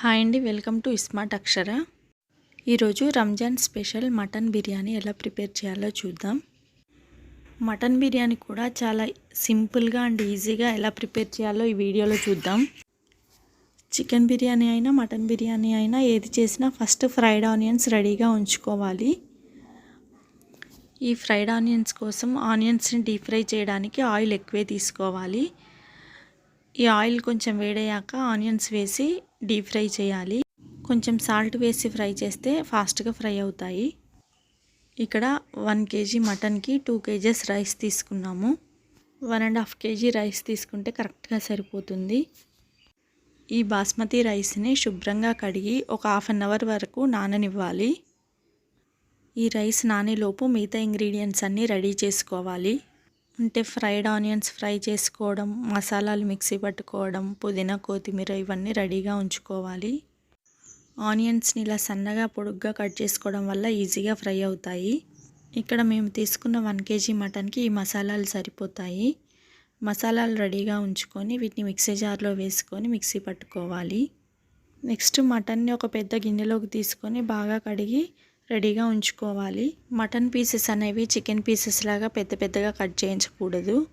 Hi అండి welcome to iSmart అక్షర. ఈరోజు Ramzan special mutton biryani ఎలా ప్రిపేర్ చేయాలో చూద్దాం. మటన్ బిర్యానీ కూడా చాలా సింపుల్గా అండ్ ఈజీగా ఎలా ప్రిపేర్ చేయాలో ఈ వీడియోలో చూద్దాం. చికెన్ బిర్యానీ అయినా మటన్ బిర్యానీ అయినా ఏది చేసినా ఫస్ట్ ఫ్రైడ్ ఆనియన్స్ రెడీగా ఉంచుకోవాలి. ఈ ఫ్రైడ్ ఆనియన్స్ కోసం ఆనియన్స్ని డీప్ ఫ్రై చేయడానికి ఆయిల్ ఎక్కువే తీసుకోవాలి. ఈ ఆయిల్ కొంచెం వేడయ్యాక ఆనియన్స్ వేసి డీప్ ఫ్రై చేయాలి. కొంచెం సాల్ట్ వేసి ఫ్రై చేస్తే ఫాస్ట్గా ఫ్రై అవుతాయి. ఇక్కడ వన్ కేజీ మటన్కి టూ కేజెస్ రైస్ తీసుకున్నాము. One and half KG rice తీసుకుంటే కరెక్ట్గా సరిపోతుంది. ఈ బాస్మతి రైస్ని శుభ్రంగా కడిగి ఒక హాఫ్ అన్ అవర్ వరకు నాననివ్వాలి. ఈ రైస్ నానేలోపు మిగతా ఇంగ్రీడియంట్స్ అన్నీ రెడీ చేసుకోవాలి. అంటే ఫ్రైడ్ ఆనియన్స్ ఫ్రై చేసుకోవడం మసాలాలు మిక్సీ పట్టుకోవడం పుదీనా కొత్తిమీర ఇవన్నీ రెడీగా ఉంచుకోవాలి. ఆనియన్స్ని ఇలా సన్నగా పొడుగ్గా కట్ చేసుకోవడం వల్ల ఈజీగా ఫ్రై అవుతాయి. ఇక్కడ మేము తీసుకున్న వన్ కేజీ మటన్కి ఈ మసాలాలు సరిపోతాయి. మసాలాలు రెడీగా ఉంచుకొని వీటిని మిక్సీ జార్లో వేసుకొని మిక్సీ పట్టుకోవాలి. నెక్స్ట్ మటన్ని ఒక పెద్ద గిన్నెలోకి తీసుకొని బాగా కడిగి రెడీగా ఉంచుకోవాలి. మటన్ పీసెస్ అనేవి చికెన్ పీసెస్ లాగా పెద్ద పెద్దగా కట్ చేయించకూడదు.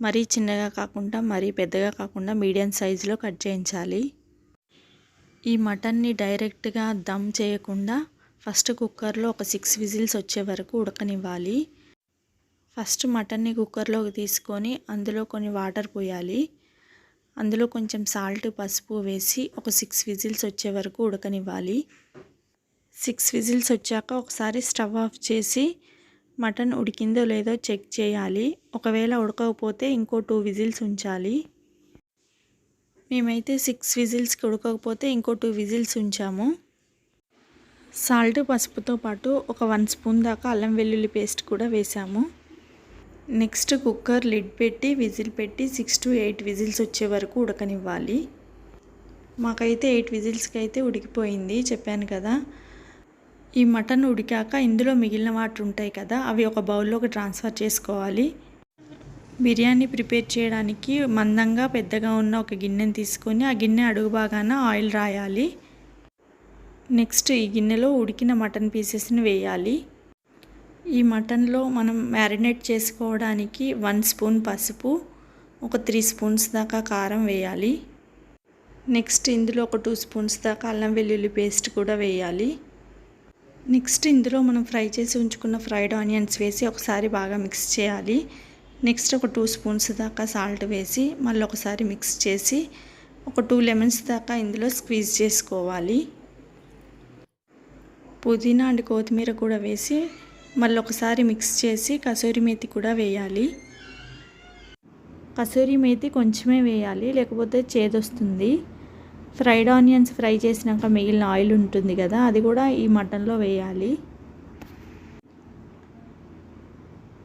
మరీ చిన్నగా కాకుండా మరీ పెద్దగా కాకుండా మీడియం సైజులో కట్ చేయించాలి. ఈ మటన్ని డైరెక్ట్గా దమ్ చేయకుండా ఫస్ట్ కుక్కర్లో ఒక సిక్స్ విజిల్స్ వచ్చే వరకు ఉడకనివ్వాలి. ఫస్ట్ మటన్ని కుక్కర్లోకి తీసుకొని అందులో కొన్ని వాటర్ పోయాలి. అందులో కొంచెం సాల్ట్ పసుపు వేసి ఒక సిక్స్ విజిల్స్ వచ్చే వరకు ఉడకనివ్వాలి. సిక్స్ విజిల్స్ వచ్చాక ఒకసారి స్టవ్ ఆఫ్ చేసి మటన్ ఉడికిందో లేదో చెక్ చేయాలి. ఒకవేళ ఉడకకపోతే ఇంకో టూ విజిల్స్ ఉంచాలి. మేమైతే సిక్స్ విజిల్స్కి ఉడకకపోతే ఇంకో టూ విజిల్స్ ఉంచాము. సాల్ట్ పసుపుతో పాటు ఒక వన్ స్పూన్ దాకా అల్లం వెల్లుల్లి పేస్ట్ కూడా వేసాము. నెక్స్ట్ కుక్కర్ లిడ్ పెట్టి విజిల్ పెట్టి సిక్స్ టు ఎయిట్ విజిల్స్ వచ్చే వరకు ఉడకనివ్వాలి. మాకైతే ఎయిట్ విజిల్స్కి అయితే ఉడికిపోయింది చెప్పాను కదా. ఈ మటన్ ఉడికాక ఇందులో మిగిలిన వాటర్ ఉంటాయి కదా అవి ఒక బౌల్లోకి ట్రాన్స్ఫర్ చేసుకోవాలి. బిర్యానీ ప్రిపేర్ చేయడానికి మందంగా పెద్దగా ఉన్న ఒక గిన్నెని తీసుకొని ఆ గిన్నె అడుగు బాగాన ఆయిల్ రాయాలి. నెక్స్ట్ ఈ గిన్నెలో ఉడికిన మటన్ పీసెస్ని వేయాలి. ఈ మటన్లో మనం మ్యారినేట్ చేసుకోవడానికి వన్ స్పూన్ పసుపు ఒక త్రీ స్పూన్స్ దాకా కారం వేయాలి. నెక్స్ట్ ఇందులో ఒక టూ స్పూన్స్ దాకా అల్లం వెల్లుల్లి పేస్ట్ కూడా వేయాలి. నెక్స్ట్ ఇందులో మనం ఫ్రై చేసి ఉంచుకున్న ఫ్రైడ్ ఆనియన్స్ వేసి ఒకసారి బాగా మిక్స్ చేయాలి. నెక్స్ట్ ఒక టూ స్పూన్స్ దాకా సాల్ట్ వేసి మళ్ళీ ఒకసారి మిక్స్ చేసి ఒక టూ లెమన్స్ దాకా ఇందులో స్క్వీజ్ చేసుకోవాలి. పుదీనా అండ్ కొత్తిమీర కూడా వేసి మళ్ళీ ఒకసారి మిక్స్ చేసి కసూరి మేతి కూడా వేయాలి. కసూరి మేతి కొంచెమే వేయాలి లేకపోతే చేదొస్తుంది. ఫ్రైడ్ ఆనియన్స్ ఫ్రై చేసినాక మిగిలిన ఆయిల్ ఉంటుంది కదా అది కూడా ఈ మటన్లో వేయాలి.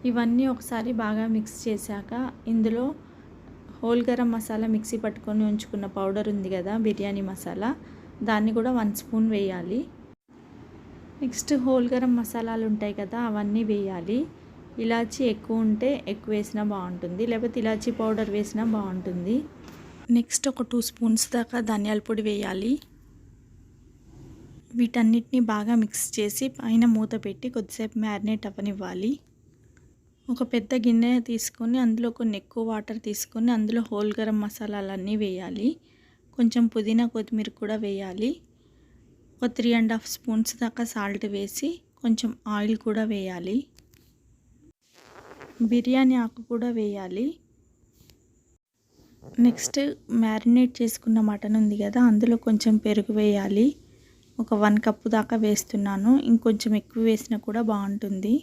ఇవన్నీ ఒకసారి బాగా మిక్స్ చేశాక ఇందులో హోల్ గరం మసాలా మిక్సీ పట్టుకొని ఉంచుకున్న పౌడర్ ఉంది కదా బిర్యానీ మసాలా దాన్ని కూడా వన్ స్పూన్ వేయాలి. నెక్స్ట్ హోల్ గరం మసాలాలు ఉంటాయి కదా అవన్నీ వేయాలి. ఇలాచీ ఎక్కువ ఉంటే ఎక్కువ వేసినా బాగుంటుంది లేకపోతే ఇలాచీ పౌడర్ వేసినా బాగుంటుంది. నెక్స్ట్ ఒక టూ స్పూన్స్ దాకా ధనియాల పొడి వేయాలి. వీటన్నిటిని బాగా మిక్స్ చేసి పైన మూత పెట్టి కొద్దిసేపు మ్యారినేట్ అవ్వనివ్వాలి. ఒక పెద్ద గిన్నె తీసుకొని అందులో కొన్ని ఎక్కువ వాటర్ తీసుకొని అందులో హోల్ గరం మసాలాలన్నీ వేయాలి. కొంచెం పుదీనా కొత్తిమీర కూడా వేయాలి. ఒక త్రీ అండ్ హాఫ్ స్పూన్స్ దాకా సాల్ట్ వేసి కొంచెం ఆయిల్ కూడా వేయాలి. బిర్యానీ ఆకు కూడా వేయాలి. నెక్స్ట్ మ్యారినేట్ చేసుకున్న మటన్ ఉంది కదా అందులో కొంచెం పెరుగు వేయాలి. ఒక వన్ కప్పు దాకా వేస్తున్నాను. ఇంకొంచెం ఎక్కువ వేసినా కూడా బాగుంటుంది.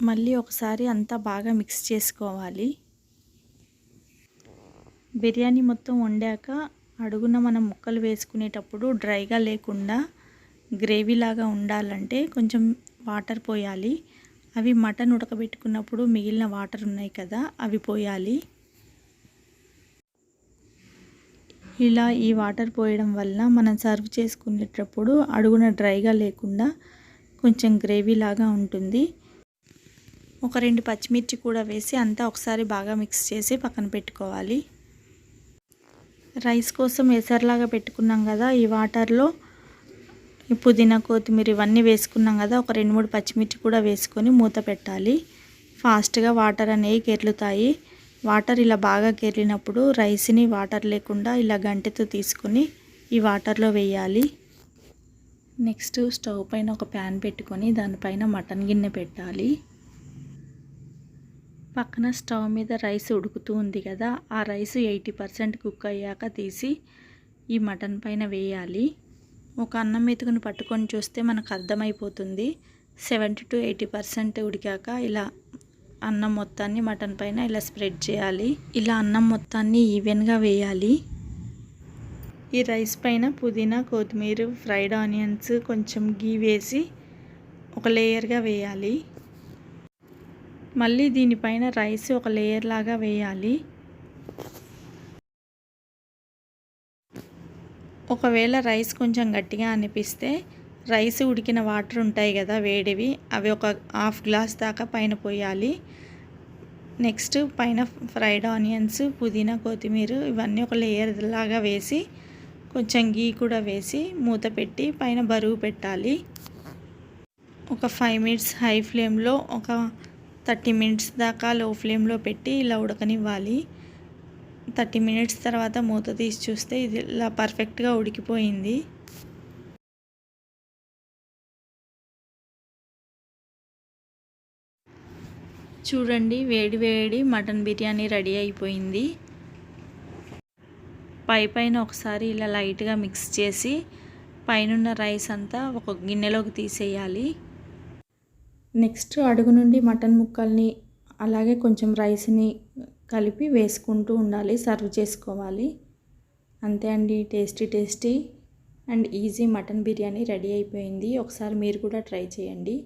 మళ్ళీ ఒకసారి అంతా బాగా మిక్స్ చేసుకోవాలి. బిర్యానీ మొత్తం వండాక అడుగున మనం ముక్కలు వేసుకునేటప్పుడు డ్రైగా లేకుండా గ్రేవీలాగా ఉండాలంటే కొంచెం వాటర్ పోయాలి. అవి మటన్ ఉడకబెట్టుకున్నప్పుడు మిగిలిన వాటర్ ఉన్నాయి కదా అవి పోయాలి. ఇలా ఈ వాటర్ పోయడం వల్ల మనం సర్వ్ చేసుకునేటప్పుడు అడుగున డ్రైగా లేకుండా కొంచెం గ్రేవీ లాగా ఉంటుంది. ఒక రెండు పచ్చిమిర్చి కూడా వేసి అంతా ఒకసారి బాగా మిక్స్ చేసి పక్కన పెట్టుకోవాలి. రైస్ కోసం ఎసర్లాగా పెట్టుకున్నాం కదా ఈ వాటర్లో. పుదీనా కొత్తిమీర ఇవన్నీ వేసుకున్నాం కదా ఒక రెండు మూడు పచ్చిమిర్చి కూడా వేసుకొని మూత పెట్టాలి. ఫాస్ట్గా వాటర్ అనేవి కెర్లుతాయి వాటర్ ఇలా బాగా కేరినప్పుడు రైస్ని వాటర్ లేకుండా ఇలా గంటెతో తీసుకొని ఈ వాటర్లో వేయాలి. నెక్స్ట్ స్టవ్ పైన ఒక ప్యాన్ పెట్టుకొని దానిపైన మటన్ గిన్నె పెట్టాలి. పక్కన స్టవ్ మీద రైస్ ఉడుకుతూ ఉంది కదా ఆ రైస్ ఎయిటీ పర్సెంట్ కుక్ అయ్యాక తీసి ఈ మటన్ పైన వేయాలి. ఒక అన్నం మెతుకుని పట్టుకొని చూస్తే మనకు అర్థమైపోతుంది. సెవెంటీ టు ఎయిటీ పర్సెంట్ ఉడికాక ఇలా అన్నం మొత్తాన్ని మటన్ పైన ఇలా స్ప్రెడ్ చేయాలి. ఇలా అన్నం మొత్తాన్ని ఈవెన్గా వేయాలి. ఈ రైస్ పైన పుదీనా కొత్తిమీర ఫ్రైడ్ ఆనియన్స్ కొంచెం గీ వేసి ఒక లేయర్గా వేయాలి. మళ్ళీ దీనిపైన రైస్ ఒక లేయర్ లాగా వేయాలి. ఒకవేళ రైస్ కొంచెం గట్టిగా అనిపిస్తే రైస్ ఉడికిన వాటర్ ఉంటాయి కదా వేడివి అవి ఒక హాఫ్ గ్లాస్ దాకా పైన పోయాలి. నెక్స్ట్ పైన ఫ్రైడ్ ఆనియన్స్ పుదీనా కొత్తిమీర ఇవన్నీ ఒక లేయర్ లాగా వేసి కొంచెం గీ కూడా వేసి మూత పెట్టి పైన బరువు పెట్టాలి. ఒక ఫైవ్ మినిట్స్ హై ఫ్లేమ్లో ఒక థర్టీ మినిట్స్ దాకా లో ఫ్లేమ్లో పెట్టి ఇలా ఉడకనివ్వాలి. థర్టీ మినిట్స్ తర్వాత మూత తీసి చూస్తే ఇది ఇలా పర్ఫెక్ట్గా ఉడికిపోయింది. చూడండి వేడి వేడి మటన్ బిర్యానీ రెడీ అయిపోయింది. పై పైన ఒకసారి ఇలా లైట్గా మిక్స్ చేసి పైనున్న రైస్ అంతా ఒక గిన్నెలోకి తీసేయాలి. నెక్స్ట్ అడుగు నుండి మటన్ ముక్కల్ని అలాగే కొంచెం రైస్ని కలిపి వేసుకుంటూ ఉండాలి సర్వ్ చేసుకోవాలి. అంతే అండి tasty tasty and easy mutton biryani ready అయిపోయింది. ఒకసారి మీరు కూడా ట్రై చేయండి.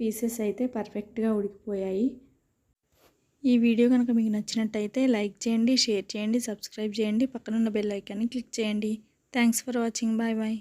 పీసెస్ అయితే పర్ఫెక్ట్గా ఉడికిపోయాయి. ఈ వీడియో కనుక మీకు నచ్చినట్టయితే లైక్ చేయండి షేర్ చేయండి సబ్స్క్రైబ్ చేయండి. పక్కనున్న బెల్ ఐకాన్ని క్లిక్ చేయండి. Thanks for watching. Bye bye.